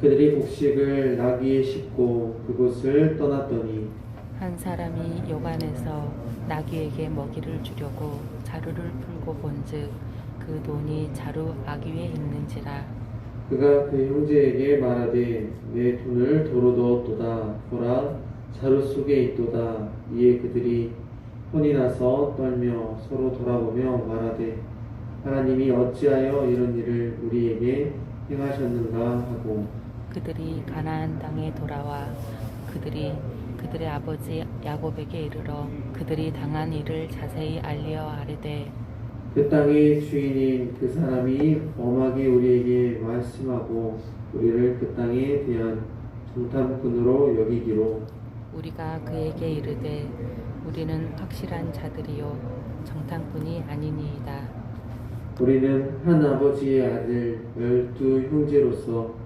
그들이 곡식을 나귀에 싣고 그곳을 떠났더니 한 사람이 요간에서 나귀에게 먹이를 주려고 자루를 풀고 본즉 그 돈이 자루 아귀에 있는지라. 그가 그 형제에게 말하되 내 돈을 도로 넣었도다. 보라 자루 속에 있도다. 이에 그들이 혼이 나서 떨며 서로 돌아보며 말하되 하나님이 어찌하여 이런 일을 우리에게 행하셨는가 하고 그들이 가나안 땅에 돌아와 그들이 그들의 아버지 야곱에게 이르러 그들이 당한 일을 자세히 알리어 아뢰되 그 땅의 주인인 그 사람이 엄하게 우리에게 말씀하고 우리를 그 땅에 대한 정탐꾼으로 여기기로 우리가 그에게 이르되 우리는 확실한 자들이요 정탐꾼이 아니니이다. 우리는 한 아버지의 아들 열두 형제로서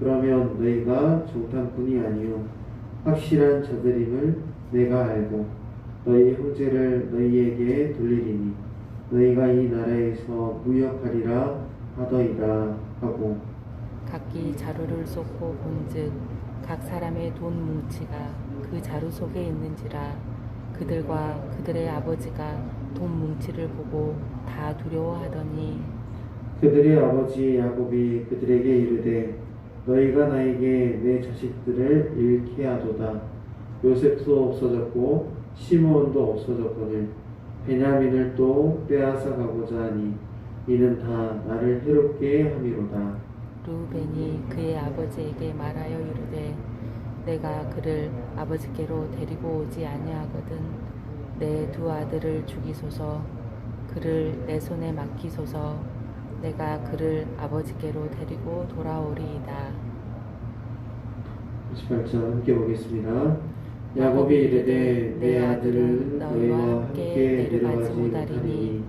그러면 너희가 정탐꾼이 아니요 확실한 자들임을 내가 알고 너희 형제를 너희에게 돌리리니 너희가 이 나라에서 무역하리라 하더이다 하고. 각기 자루를 쏟고 본즉 각 사람의 돈 뭉치가 그 자루 속에 있는지라 그들과 그들의 아버지가 돈 뭉치를 보고 다 두려워하더니 그들의 아버지 야곱이 그들에게 이르되 너희가 나에게 내 자식들을 잃게 하도다. 요셉도 없어졌고 시므온도 없어졌거늘 베냐민을 또 빼앗아 가고자 하니 이는 다 나를 해롭게 함이로다. 루벤이 그의 아버지에게 말하여 이르되 내가 그를 아버지께로 데리고 오지 아니하거든 내 두 아들을 죽이소서 그를 내 손에 맡기소서 내가 그를 아버지께로 데리고 돌아오리이다 28절 함께 보겠습니다 야곱이 이르되 내 아들은 너희와 함께 내려가지 못하리니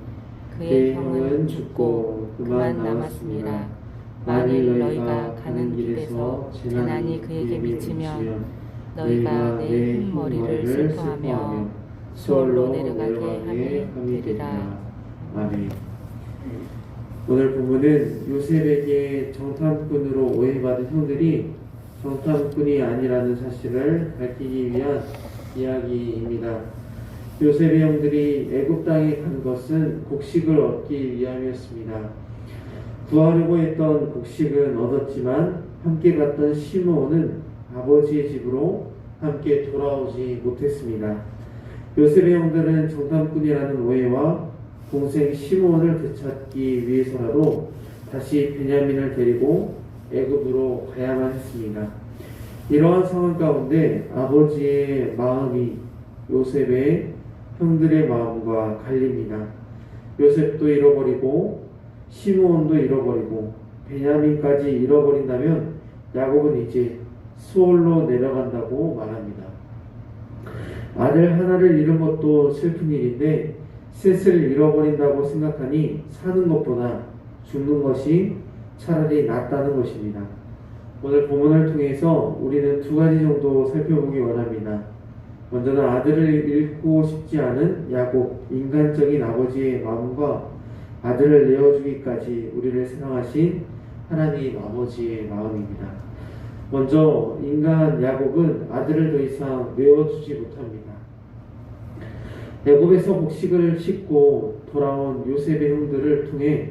그의 형은 죽고 그만 남았습니다. 만일 너희가 가는 길에서 재난이 그에게 미치면 너희가 내 흰머리를 슬퍼하며 수월로 내려가게 함이 되리라. 아멘. 오늘 본문은 요셉에게 정탐꾼으로 오해받은 형들이 정탐꾼이 아니라는 사실을 밝히기 위한 이야기입니다. 요셉의 형들이 애굽 땅에 간 것은 곡식을 얻기 위함이었습니다. 구하려고 했던 곡식은 얻었지만 함께 갔던 시므온은 아버지의 집으로 함께 돌아오지 못했습니다. 요셉의 형들은 정탐꾼이라는 오해와 동생 시므온을 되찾기 위해서라도 다시 베냐민을 데리고 애굽으로 가야만 했습니다. 이러한 상황 가운데 아버지의 마음이 요셉의 형들의 마음과 갈립니다. 요셉도 잃어버리고 시므온도 잃어버리고 베냐민까지 잃어버린다면 야곱은 이제 수월로 내려간다고 말합니다. 아들 하나를 잃은 것도 슬픈 일인데 셋을 잃어버린다고 생각하니 사는 것보다 죽는 것이 차라리 낫다는 것입니다. 오늘 본문을 통해서 우리는 두 가지 정도 살펴보기 원합니다. 먼저는 아들을 잃고 싶지 않은 야곱, 인간적인 아버지의 마음과 아들을 내어주기까지 우리를 사랑하신 하나님 아버지의 마음입니다. 먼저 인간 야곱은 아들을 더 이상 내어주지 못합니다. 애굽에서 곡식을 싣고 돌아온 요셉의 형들을 통해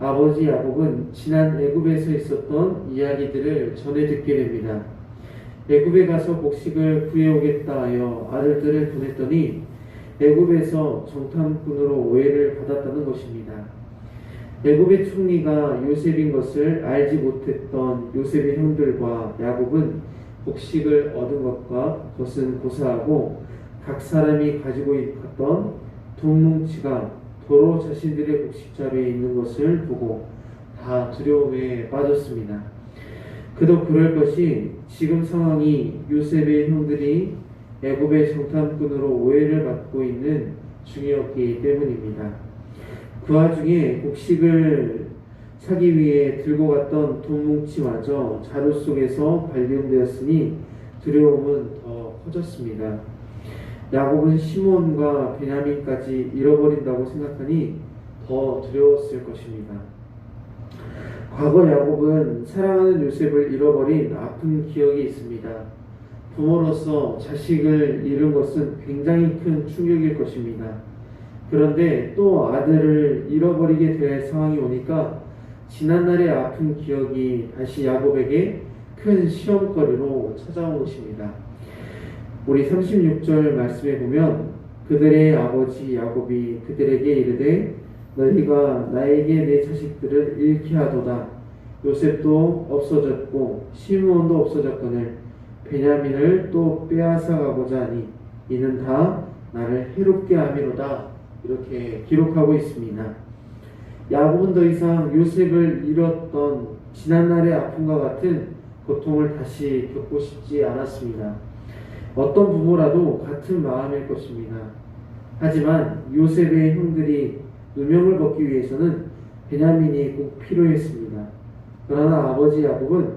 아버지 야곱은 지난 애굽에서 있었던 이야기들을 전해 듣게 됩니다. 애굽에 가서 곡식을 구해오겠다 하여 아들들을 보냈더니 애굽에서 정탐꾼으로 오해를 받았다는 것입니다. 애굽의 총리가 요셉인 것을 알지 못했던 요셉의 형들과 야곱은 곡식을 얻은 것과 그것은 고사하고 각 사람이 가지고 있던 돈 뭉치가 도로 자신들의 곡식 자루에 있는 것을 보고 다 두려움에 빠졌습니다. 그도 그럴 것이 지금 상황이 요셉의 형들이 애굽의 정탐꾼으로 오해를 받고 있는 중이었기 때문입니다. 그 와중에 곡식을 사기 위해 들고 갔던 돈 뭉치마저 자루 속에서 발견되었으니 두려움은 더 커졌습니다. 야곱은 시몬과 베냐민까지 잃어버린다고 생각하니 더 두려웠을 것입니다. 과거 야곱은 사랑하는 요셉을 잃어버린 아픈 기억이 있습니다. 부모로서 자식을 잃은 것은 굉장히 큰 충격일 것입니다. 그런데 또 아들을 잃어버리게 될 상황이 오니까 지난날의 아픈 기억이 다시 야곱에게 큰 시험거리로 찾아온 것입니다. 우리 36절 말씀에 보면 그들의 아버지 야곱이 그들에게 이르되 너희가 나에게 내 자식들을 잃게 하도다 요셉도 없어졌고 시므온도 없어졌거늘 베냐민을 또 빼앗아 가고자 하니 이는 다 나를 해롭게 함이로다 이렇게 기록하고 있습니다. 야곱은 더 이상 요셉을 잃었던 지난날의 아픔과 같은 고통을 다시 겪고 싶지 않았습니다. 어떤 부모라도 같은 마음일 것입니다. 하지만 요셉의 형들이 누명을 벗기 위해서는 베냐민이 꼭 필요했습니다. 그러나 아버지 야곱은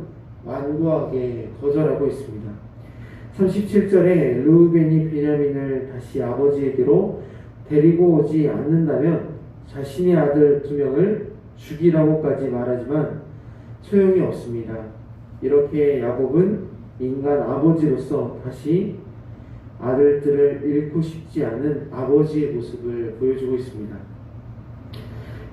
완고하게 거절하고 있습니다. 37절에 르우벤이 베냐민을 다시 아버지에게로 데리고 오지 않는다면 자신의 아들 두 명을 죽이라고까지 말하지만 소용이 없습니다. 이렇게 야곱은 인간 아버지로서 다시 아들들을 잃고 싶지 않은 아버지의 모습을 보여주고 있습니다.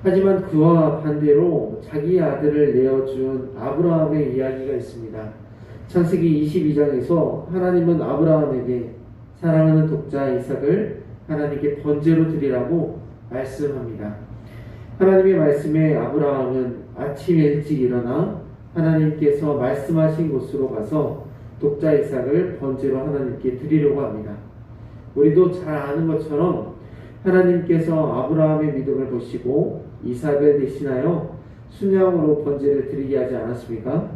하지만 그와 반대로 자기 아들을 내어준 아브라함의 이야기가 있습니다. 창세기 22장에서 하나님은 아브라함에게 사랑하는 독자 이삭을 하나님께 번제로 드리라고 말씀합니다. 하나님의 말씀에 아브라함은 아침 일찍 일어나 하나님께서 말씀하신 곳으로 가서 독자 이삭을 번제로 하나님께 드리려고 합니다. 우리도 잘 아는 것처럼 하나님께서 아브라함의 믿음을 보시고 이삭을 대신하여 순양으로 번제를 드리게 하지 않았습니까?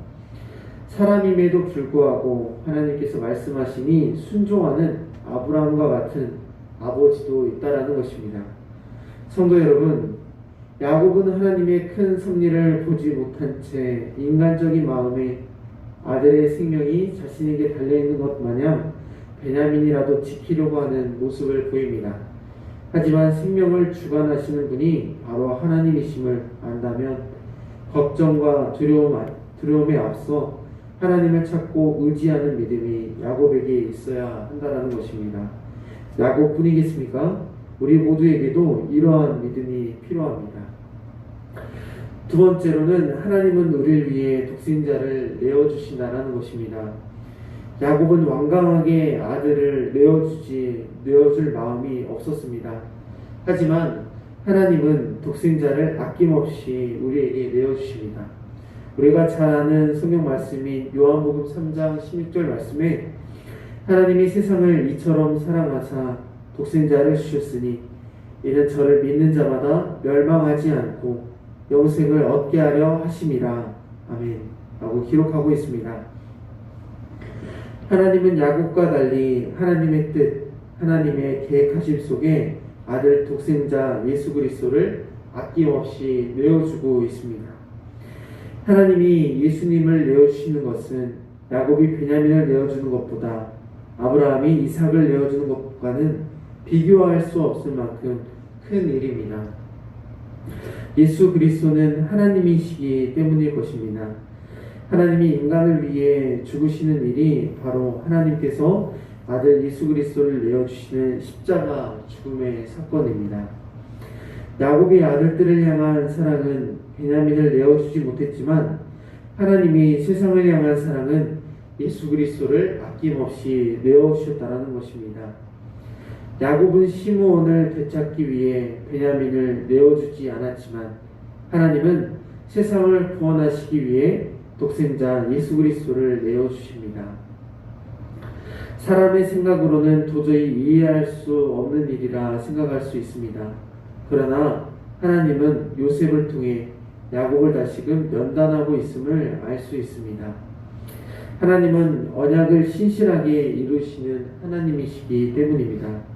사람임에도 불구하고 하나님께서 말씀하시니 순종하는 아브라함과 같은 아버지도 있다라는 것입니다. 성도 여러분, 야곱은 하나님의 큰 섭리를 보지 못한 채 인간적인 마음에 아들의 생명이 자신에게 달려있는 것 마냥 베냐민이라도 지키려고 하는 모습을 보입니다. 하지만 생명을 주관하시는 분이 바로 하나님이심을 안다면 걱정과 두려움, 두려움에 앞서 하나님을 찾고 의지하는 믿음이 야곱에게 있어야 한다는 것입니다. 야곱뿐이겠습니까? 우리 모두에게도 이러한 믿음이 필요합니다. 두 번째로는 하나님은 우리를 위해 독생자를 내어주신다는 것입니다. 야곱은 완강하게 아들을 내어주지, 내어줄 마음이 없었습니다. 하지만 하나님은 독생자를 아낌없이 우리에게 내어주십니다. 우리가 잘 아는 성경 말씀인 요한복음 3장 16절 말씀에 하나님이 세상을 이처럼 사랑하사 독생자를 주셨으니 이는 저를 믿는 자마다 멸망하지 않고 영생을 얻게 하려 하심이라 아멘 라고 기록하고 있습니다. 하나님은 야곱과 달리 하나님의 뜻, 하나님의 계획하심 속에 아들 독생자 예수 그리스도를 아낌없이 내어주고 있습니다. 하나님이 예수님을 내어주시는 것은 야곱이 베냐민을 내어주는 것보다 아브라함이 이삭을 내어주는 것과는 비교할 수 없을 만큼 큰 일입니다. 예수 그리스도는 하나님이시기 때문일 것입니다. 하나님이 인간을 위해 죽으시는 일이 바로 하나님께서 아들 예수 그리스도를 내어주시는 십자가 죽음의 사건입니다. 야곱의 아들들을 향한 사랑은 베냐민을 내어주지 못했지만 하나님이 세상을 향한 사랑은 예수 그리스도를 아낌없이 내어주셨다는 것입니다. 야곱은 시므온을 되찾기 위해 베냐민을 내어주지 않았지만 하나님은 세상을 구원하시기 위해 독생자 예수 그리스도를 내어주십니다. 사람의 생각으로는 도저히 이해할 수 없는 일이라 생각할 수 있습니다. 그러나 하나님은 요셉을 통해 야곱을 다시금 면단하고 있음을 알 수 있습니다. 하나님은 언약을 신실하게 이루시는 하나님이시기 때문입니다.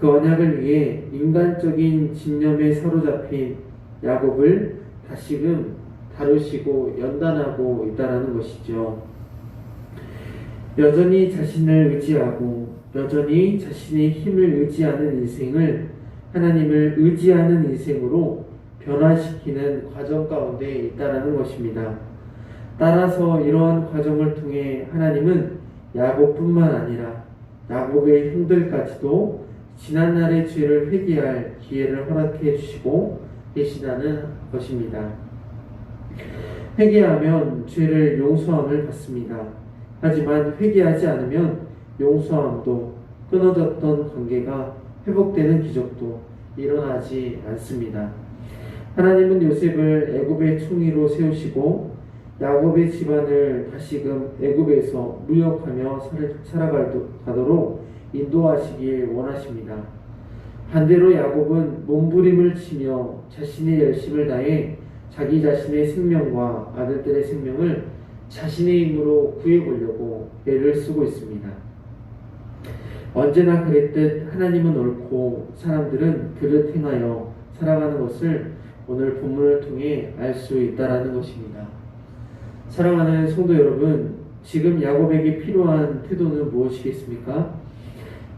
그 언약을 위해 인간적인 집념에 사로잡힌 야곱을 다시금 다루시고 연단하고 있다라는 것이죠. 여전히 자신을 의지하고 여전히 자신의 힘을 의지하는 인생을 하나님을 의지하는 인생으로 변화시키는 과정 가운데 있다라는 것입니다. 따라서 이러한 과정을 통해 하나님은 야곱뿐만 아니라 야곱의 형들까지도 지난날의 죄를 회개할 기회를 허락해 주시고 계시다는 것입니다. 회개하면 죄를 용서함을 받습니다. 하지만 회개하지 않으면 용서함도 끊어졌던 관계가 회복되는 기적도 일어나지 않습니다. 하나님은 요셉을 애굽의 총리로 세우시고 야곱의 집안을 다시금 애굽에서 무역하며 살- 살아가도록 인도하시길 원하십니다. 반대로 야곱은 몸부림을 치며 자신의 열심을 다해 자기 자신의 생명과 아들들의 생명을 자신의 힘으로 구해보려고 애를 쓰고 있습니다. 언제나 그랬듯 하나님은 옳고 사람들은 그를 행하여 살아가는 것을 오늘 본문을 통해 알 수 있다라는 것입니다. 사랑하는 성도 여러분, 지금 야곱에게 필요한 태도는 무엇이겠습니까?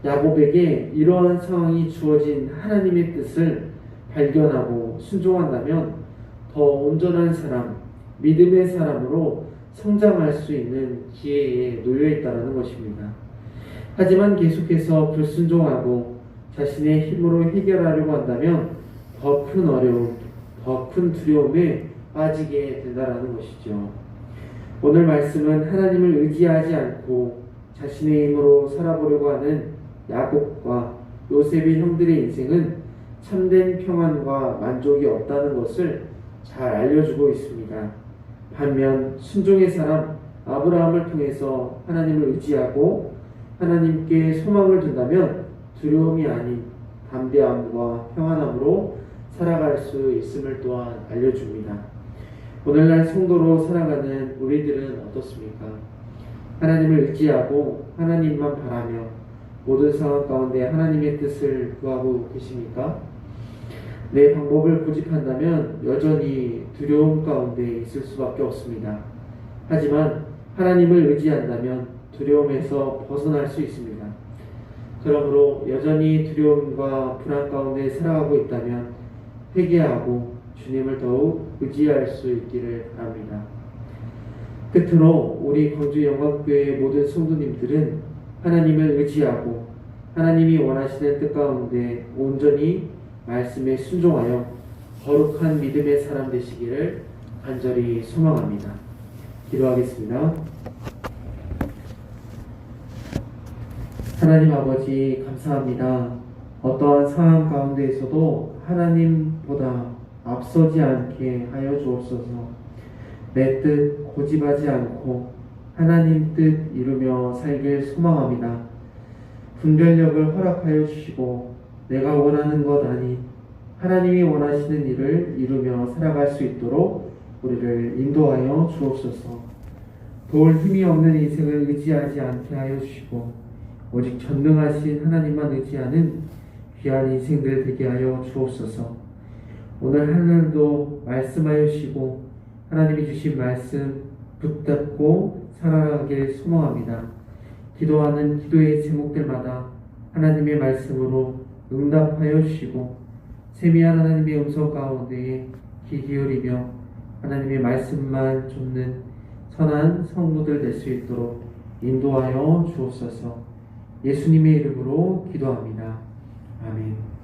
야곱에게 이러한 상황이 주어진 하나님의 뜻을 발견하고 순종한다면 더 온전한 사람, 믿음의 사람으로 성장할 수 있는 기회에 놓여 있다는 것입니다. 하지만 계속해서 불순종하고 자신의 힘으로 해결하려고 한다면 더 큰 어려움, 더 큰 두려움에 빠지게 된다는 것이죠. 오늘 말씀은 하나님을 의지하지 않고 자신의 힘으로 살아보려고 하는 야곱과 요셉의 형들의 인생은 참된 평안과 만족이 없다는 것을 잘 알려주고 있습니다. 반면 순종의 사람 아브라함을 통해서 하나님을 의지하고 하나님께 소망을 둔다면 두려움이 아닌 담대함과 평안함으로 살아갈 수 있음을 또한 알려줍니다. 오늘날 성도로 살아가는 우리들은 어떻습니까? 하나님을 의지하고 하나님만 바라며 모든 상황 가운데 하나님의 뜻을 구하고 계십니까? 내 방법을 고집한다면 여전히 두려움 가운데 있을 수밖에 없습니다. 하지만 하나님을 의지한다면 두려움에서 벗어날 수 있습니다. 그러므로 여전히 두려움과 불안 가운데 살아가고 있다면 회개하고 주님을 더욱 의지할 수 있기를 바랍니다. 끝으로 우리 광주 영광교회 모든 성도님들은 하나님을 의지하고 하나님이 원하시는 뜻 가운데 온전히 말씀에 순종하여 거룩한 믿음의 사람 되시기를 간절히 소망합니다. 기도하겠습니다. 하나님 아버지 감사합니다. 어떠한 상황 가운데에서도 하나님보다 앞서지 않게 하여 주옵소서. 내 뜻 고집하지 않고 하나님 뜻 이루며 살길 소망합니다. 분별력을 허락하여 주시고 내가 원하는 것 아닌 하나님이 원하시는 일을 이루며 살아갈 수 있도록 우리를 인도하여 주옵소서. 도울 힘이 없는 인생을 의지하지 않게 하여 주시고 오직 전능하신 하나님만 의지하는 귀한 인생들 되게 하여 주옵소서. 오늘 하늘도 말씀하여 주시고 하나님이 주신 말씀 붙잡고 살아가길 소망합니다. 기도하는 기도의 제목들마다 하나님의 말씀으로 응답하여 주시고 세미한 하나님의 음성 가운데에 귀 기울이며 하나님의 말씀만 쫓는 선한 성도들 될 수 있도록 인도하여 주옵소서. 예수님의 이름으로 기도합니다. 아멘.